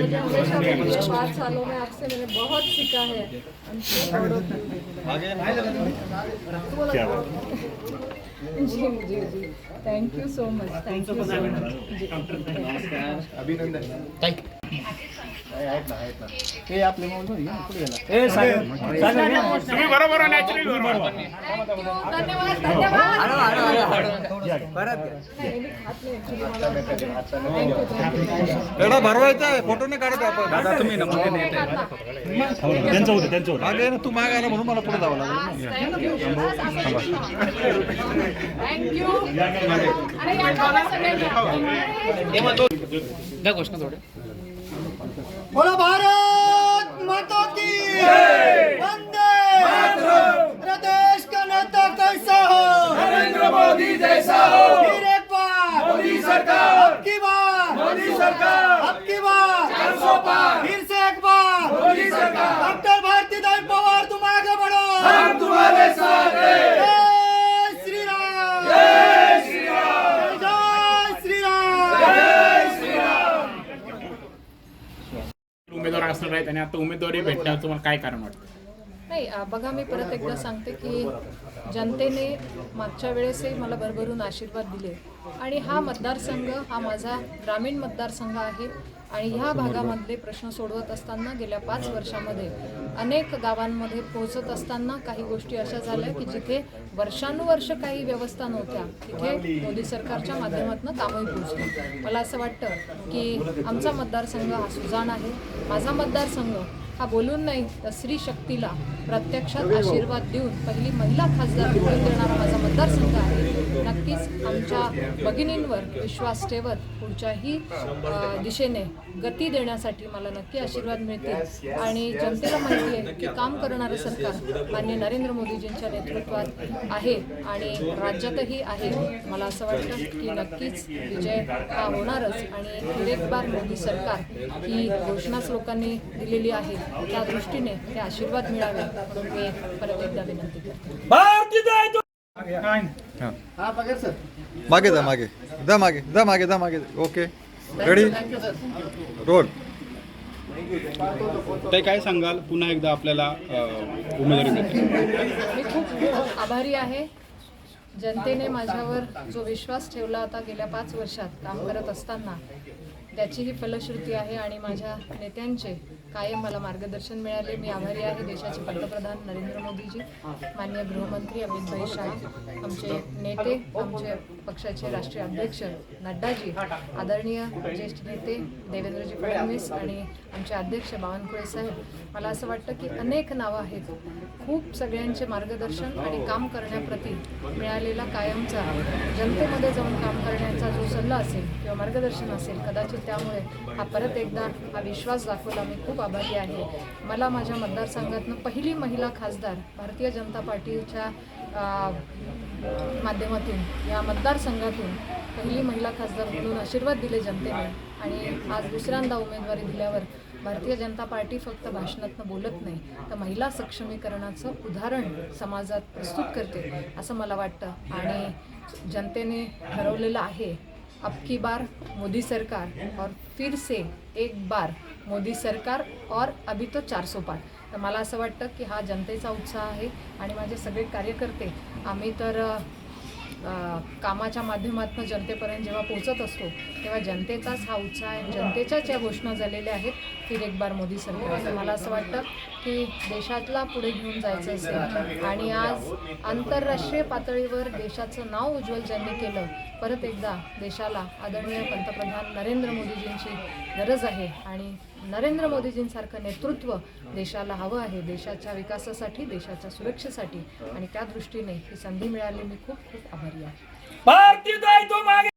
मुझे हमेशा पाँच सालों में आपसे मैंने बहुत सीखा है जी जी जी thank you so much thank you so much अभिनंदन बरोबर आपले बरोबर धन्यवाद धन्यवाद एवढा भरवायचा आहे फोटो नाही काढत आपण दादा तुम्ही त्यांचं होतं त्यांचं होतं अरे तू मागायला म्हणून मला पुढे जावं लागलं Thank you. 我老板。उमेदवार असणार आहेत आणि आता उमेदवारी भेटण्याचं तुम्हाला काय कारण वाटतं? नाही बघा मी परत एकदा सांगते की जनतेने मागच्या वेळेसही मला भरभरून आशीर्वाद दिले. आणि हा मतदारसंघ हा माझा ग्रामीण मतदारसंघ आहे. आणि ह्या भागामधले प्रश्न सोडवत असताना गेल्या पाच वर्षामध्ये अनेक गावांमध्ये पोहोचत असताना काही गोष्टी अशा झाल्या की जिथे वर्षानुवर्ष काही व्यवस्था नव्हत्या तिथे मोदी सरकारच्या माध्यमातून कामही पोहोचली. मला असं वाटतं की आमचा मतदारसंघ हा सुजाण आहे. माझा मतदारसंघ हा बोलून नाही तर स्त्री शक्तीला प्रत्यक्षात आशीर्वाद देऊन पहिली महिला खासदार निवडून देणारा माझा मतदारसंघ आहे. नक्कीच आमच्या भगिनींवर विश्वास ठेवत पुढच्याही दिशेने गती देण्यासाठी मला नक्की आशीर्वाद मिळतील. आणि जनतेला माहिती आहे की काम करणारं सरकार माननीय नरेंद्र मोदीजींच्या नेतृत्वात आहे आणि राज्यातही आहे. मला असं वाटतं की नक्कीच विजय हा होणारच. आणि एक बार मोदी सरकार ही घोषणाच लोकांनी दिलेली आहे. त्या दृष्टीने ते आशीर्वाद मिळावे म्हणून मी परत एकदा विनंती करते. मागे जा मागे. जा मागे. जा मागे जा मागे. ओके. रेडी रोल ते काय सांगाल? पुन्हा एकदा आपल्याला उमेदवारी मी खूप खूप आभारी आहे. जनतेने माझ्यावर जो विश्वास ठेवला होता गेल्या पाच वर्षात काम करत असताना त्याचीही फलश्रुती आहे आणि माझ्या नेत्यांचे कायम मला मार्गदर्शन मिळाले. मी आभारी आहे देशाचे पंतप्रधान नरेंद्र मोदीजी माननीय गृहमंत्री अमित भाई शहा आमचे नेते आमचे पक्षाचे राष्ट्रीय अध्यक्ष नड्डाजी आदरणीय ज्येष्ठ नेते देवेंद्रजी फडणवीस आणि आमचे अध्यक्ष बावनकुळे साहेब. मला असं वाटतं की अनेक नावं आहेत. खूप सगळ्यांचे मार्गदर्शन आणि काम करण्याप्रती मिळालेला कायमचा जनतेमध्ये जाऊन काम करण्याचा जो सल्ला असेल किंवा मार्गदर्शन असेल कदाचित त्यामुळे हा परत एकदा हा विश्वास दाखवला. मी खूप आभारी आहे. मला माझ्या मतदारसंघातनं पहिली महिला खासदार भारतीय जनता पार्टीच्या माध्यमातून या मतदारसंघातून पहिली महिला खासदार म्हणून आशीर्वाद दिले जनतेने. आणि आज दुसऱ्यांदा उमेदवारी दिल्यावर भारतीय जनता पार्टी फक्त भाषणातनं बोलत नाही तर महिला सक्षमीकरणाचं उदाहरण समाजात प्रस्तुत करते असं मला वाटतं. आणि जनतेने ठरवलेलं आहे अब की बार मोदी सरकार और फिर से एक बार मोदी सरकार और अभी तो चार सौ पार। तर मला असं वाटतं की हा जनतेचा उत्साह आहे आणि माझे सगळे कार्यकर्ते आम्ही तर कामाच्या माध्यमातून जनतेपर्यंत जेव्हा पोहोचत असतो तेव्हा जनतेचाच हा उत्साह आहे. जनतेच्याच या घोषणा झालेल्या आहेत की एक बार मोदी सरकार. मला असं वाटतं की देशातला पुढे घेऊन जायचं असेल. आणि आज आंतरराष्ट्रीय पातळीवर देशाचं नाव उज्ज्वल ज्यांनी केलं परत एकदा देशाला आदरणीय पंतप्रधान नरेंद्र मोदीजींची गरज आहे. आणि नरेंद्र मोदीजींसारखं नेतृत्व देशाला हवं आहे देशाच्या विकासासाठी देशाच्या सुरक्षेसाठी. आणि त्या दृष्टीने ही संधी मिळाली. मी खूप खूप आभारी आहे.